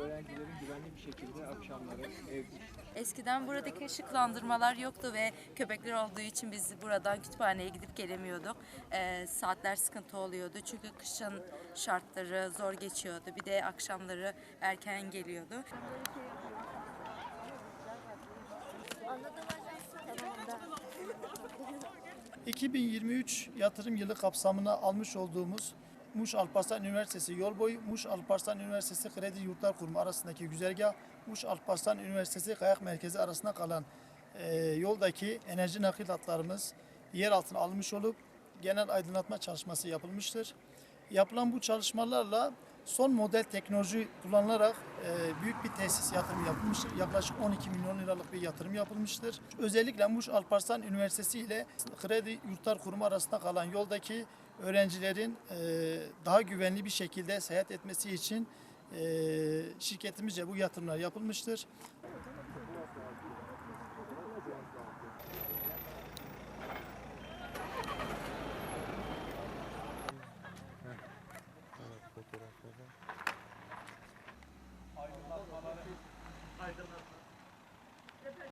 öğrencilerin güvenli bir şekilde akşamları ev Eskiden buradaki ışıklandırmalar yoktu ve köpekler olduğu için biz buradan kütüphaneye gidip gelemiyorduk. Ee, saatler sıkıntı oluyordu çünkü kışın şartları zor geçiyordu. Bir de akşamları erken geliyordu. 2023 yatırım yılı kapsamına almış olduğumuz Muş Alparslan Üniversitesi yol boyu, Muş Alparslan Üniversitesi Kredi Yurtlar Kurumu arasındaki güzergah, Muş Alparslan Üniversitesi Kayak Merkezi arasında kalan e, yoldaki enerji nakil hatlarımız yer altına alınmış olup genel aydınlatma çalışması yapılmıştır. Yapılan bu çalışmalarla son model teknoloji kullanılarak e, büyük bir tesis yatırımı yapılmıştır. Yaklaşık 12 milyon liralık bir yatırım yapılmıştır. Özellikle Muş Alparslan Üniversitesi ile Kredi Yurtlar Kurumu arasında kalan yoldaki öğrencilerin e, daha güvenli bir şekilde seyahat etmesi için e, şirketimizce bu yatırımlar yapılmıştır. faydalanabilirsiniz.